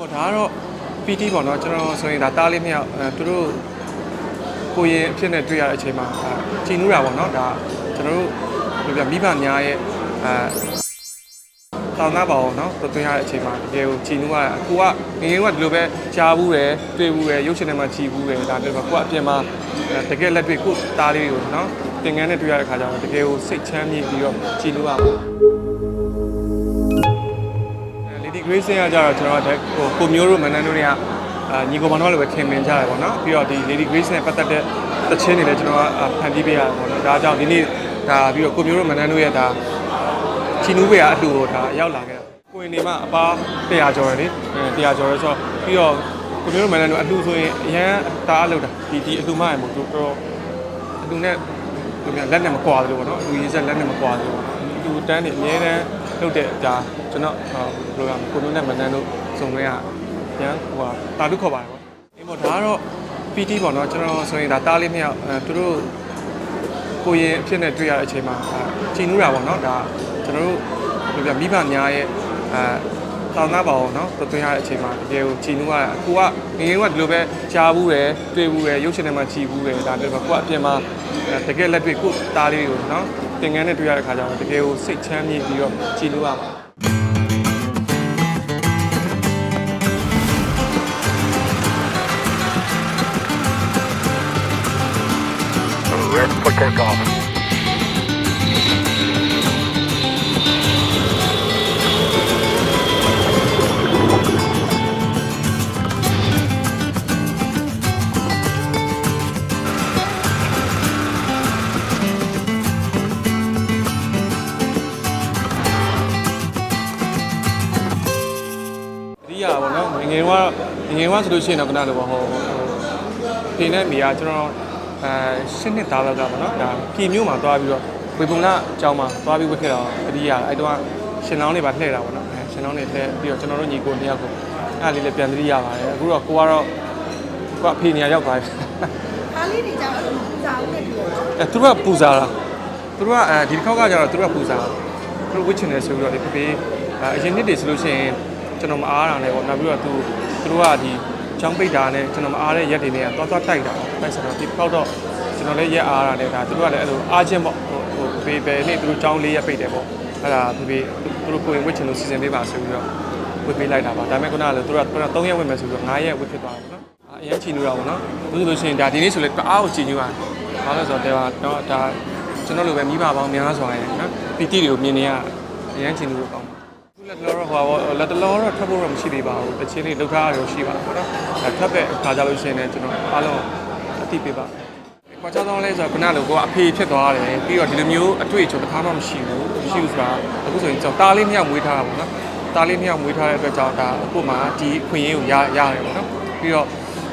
ပေါ့ဒါကတော့ PT ပေါ့နော်ကျွန်တော်ဆိုရင်ဒါတားလေးမြောက်အဲသူတို့ကိုရင်အဖြစ်နဲ့တွေ့ရတဲ့အချိန်မှာအဲကြည်နူးတာပေါ့နော်ဒါကျွန်တော်တို့ဘယ်လိုပြမိဘများရဲ့အဲတောင်းသားပါအောင်နော်တွင်ရတဲ့အချိန်မှာတကယ်ကိုကြည်နူးရတာကိုကငယ်ငယ်ကဒီလိုပဲကြားဘူးတယ်တွေ့ဘူးတယ်ရုပ်ရှင်ထဲမှာကြည်ဘူးတယ်ဒါပေမဲ့ကိုကအပြင်မှာအဲတကယ်လက်တွေ့ကိုတားလေးတွေကိုနော်သင်ငန်းနဲ့တွေ့ရတဲ့ခါကျတော့တကယ်ကိုစိတ်ချမ်းမြေ့ပြီးတော့ကြည်နူးရပါ Lady Grace ကကြတော့ကျွန်တော်တို့ဟိုကိုမျိုးတို့မနန်းတို့တွေကအာညီကောင်မတို့လည်းပဲခင်မင်ကြတယ်ပေါ့နော်ပြီးတော့ဒီ Lady Grace နဲ့ပတ်သက်တဲ့သချင်းတွေလည်းကျွန်တော်ကအာဖန်တီးပေးရတယ်ပေါ့နော်ဒါကြောင့်ဒီနေ့ဒါပြီးတော့ကိုမျိုးတို့မနန်းတို့ရဲ့ဒါချီနူးပေကအတူကိုဒါရောက်လာခဲ့တာကိုရင်နေမှာအပား100ကျော်တယ်လေအဲ100ကျော်ရဲဆိုတော့ပြီးတော့ကိုမျိုးတို့မနန်းတို့အလှဆိုရင်အရန်တားအလုပ်တာဒီဒီအလှမရမို့သူတော်အလှနဲ့သူများလက်နဲ့မကွာသလိုပေါ့နော်အလှရေးဆက်လက်နဲ့မကွာသလိုအလှတန်းနေအများတန်း လုပ်တဲ့ဒါကျွန်တော်ဟိုဘယ်လိုလဲကိုမျိုးနဲ့မနန်းတို့စုံခွင့်ရရန်ဟိုဟာတာလူခေါ်ပါတယ်ပေါ့အေးပေါ့ဒါကတော့ PT ပေါ့နော်ကျွန်တော်ဆိုရင်ဒါတားလေးမြောက်အဲသူတို့ကိုရင်အဖြစ်နဲ့တွေ့ရတဲ့အချိန်မှာအဲကြည်နူးတာပေါ့နော်ဒါကျွန်တော်တို့ဘယ်လိုပြမိဘများရဲ့အဲတောင်းသားပါအောင်နော်တွင်ရတဲ့အချိန်မှာတကယ်ကိုကြည်နူးရတာကိုကငယ်ငယ်ကဒီလိုပဲကြားဘူးတယ်တွေ့ဘူးတယ်ရုပ်ရှင်ထဲမှာကြည်ဘူးတယ်ဒါပေမဲ့ကိုကအပြင်မှာအဲတကယ်လက်တွေ့ကိုတားလေးတွေကိုနော် သင်ငန်းနဲ့တွေ့ရတဲ့ခါကျတော့တကယ်ကိုစိတ်ချမ်းမြေ့ပြီးတော့ကြည်နူးရပါ Red for takeoff. ပေါ့နော်ငယ်ငယ်ကငယ်ငယ်ကဆိုလို့ရှိရင်တော့ခဏလိုပေါ့ဟိုဖေနဲ့မိကကျွန်တော်အဲရှစ်နှစ်သားလောက်ကပေါ့နော်ဒါပြည်မျိုးမှာသွားပြီးတော့ဝေပုံကအကြောင်းမှာသွားပြီးဝတ်ခဲ့တော့အရိယာအဲ့တော့ရှင်လောင်းတွေပါလှည့်တာပေါ့နော်အဲရှင်လောင်းတွေလှည့်ပြီးတော့ကျွန်တော်တို့ညီကိုနှစ်ယောက်ကိုအဲ့လေးလည်းပြန်သတိရပါတယ်အခုတော့ကိုကတော့ကိုကဖေနေရာရောက်သွားပြီအားလေးတွေကြောင့်ပူစာဦးနဲ့တူတော့အဲသူတို့ကပူစားတာသူတို့ကအဲဒီတစ်ခေါက်ကကျတော့သူတို့ကပူစားတာသူတို့ဝစ်ချင်တယ်ဆိုပြီးတော့ဒီဖေဖေအဲအရင်နှစ်တွေဆိုလို့ရှိရင် ကျွန်တော်မအားတာနဲ့ပေါ့နောက်ပြီးတော့သူသူတို့ကဒီချောင်းပိတ်တာနဲ့ကျွန်တော်မအားတဲ့ရက်တွေနဲ့သွားသွားတိုက်တာတိုက်ဆိုတော့ဒီတစ်ခေါက်တော့ကျွန်တော်လည်းရက်အားတာနဲ့ဒါသူတို့ကလည်းအဲ့လိုအားချင်းပေါ့ဟိုဟိုဖေဖေပဲနေ့သူတို့ချောင်းလေးရက်ပိတ်တယ်ပေါ့အဲ့ဒါဖေဖေသူတို့ကိုယ်ဝင်ဝစ်ချင်လို့စီစဉ်ပေးပါဆိုပြီးတော့ဝစ်ပေးလိုက်တာပါဒါပေမဲ့ခုနကလည်းသူတို့က3ရက်ဝစ်မယ်ဆိုပြီးတော့9ရက်ဝစ်ဖြစ်သွားတာပေါ့နော်အရင်ချီလို့တာပေါ့နော်ဘယ်လိုလို့ရှိရင်ဒါဒီနေ့ဆိုလည်းတအားကိုချီညူတာဘာလို့လဲဆိုတော့ဒါတော့ဒါကျွန်တော်လိုပဲမိဘပေါင်းများစွာရဲ့နော်ပီတိတွေကိုမြင်နေရအရန်ချင်လို့ကောင်းပါခု လက်တလောတော့ဟိုပါလက်တလောတော့ထွက်ဖို့တော့မရှိသေးပါဘူးတချင်းလေးလောက်ထားရရှိပါတော့နော်အဲထွက်တဲ့အခါကြလို့ရှိရင်လည်းကျွန်တော်အားလုံးအသိပေးပါကွာချောင်းတော့လဲဆိုတော့ခုနလိုကိုကအဖေဖြစ်သွားတယ်ပြီးတော့ဒီလိုမျိုးအတွေ့အကြုံတစ်ခါမှမရှိဘူးမရှိဘူးဆိုတာအခုဆိုရင်ကျွန်တော်တားလေးမြောက်မွေးထားတာပေါ့နော်တားလေးမြောက်မွေးထားတဲ့အတွက်ကြောင့်ဒါအခုမှဒီအခွင့်အရေးကိုရရတယ်ပေါ့နော်ပြီးတော့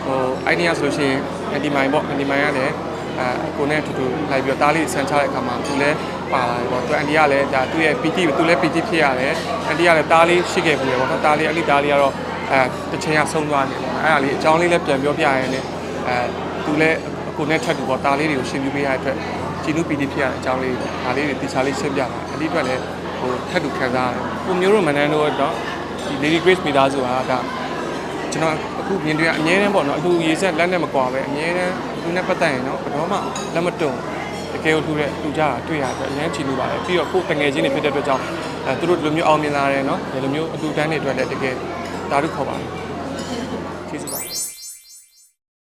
ဟို idea ဆိုလို့ရှိရင်အန်တီမိုင်ပေါ့အန်တီမိုင်ကလည်းအဲကိုနဲ့အတူတူလိုက်ပြီးတော့တားလေးဆန်ချတဲ့အခါမှာသူလည်း ပါလာတယ်ပေါ့သူအန်တီကလည်းဒါသူ့ရဲ့ PT သူလည်း PT ဖြစ်ရတယ်အန်တီကလည်းတားလေးရှိခဲ့ဘူးလေပေါ့နော်တားလေးအဲ့ဒီတားလေးကတော့အဲတစ်ချိန်ကဆုံးသွားတယ်ပေါ့အဲ့ဒါလေးအကြောင်းလေးလည်းပြန်ပြောပြရရင်လည်းအဲသူလည်းကိုနဲ့ထပ်တူပေါ့တားလေးတွေကိုရှင်းပြပေးရတဲ့အတွက်ကြည်နု PT ဖြစ်ရတဲ့အကြောင်းလေးဒါလေးတွေတေချာလေးရှင်းပြပါအဲ့ဒီအတွက်လည်းဟိုထပ်တူခံစားရတယ်ကိုမျိုးတို့မနန်းတို့တော့ဒီ Lady Grace မိသားစုကဒါကျွန်တော်အခုမြင်တွေ့ရအမြဲတမ်းပေါ့နော်အလူရေဆက်လက်နဲ့မကွာပဲအမြဲတမ်းလူနဲ့ပတ်သက်ရင်တော့ဘယ်တော့မှလက်မတုံ တကယ်ကိုလူတဲ့လူကြတာတွေ့ရတော့အရင်ချီလို့ပါတယ်ပြီးတော့ကိုယ်တငယ်ချင်းတွေဖြစ်တဲ့အတွက်ကြောင့်အဲသူတို့ဒီလိုမျိုးအောင်မြင်လာတယ်နော်ဒီလိုမျိုးအတူတန်းတွေအတွက်လည်းတကယ်ဓာတ်ခေါ်ပါတယ်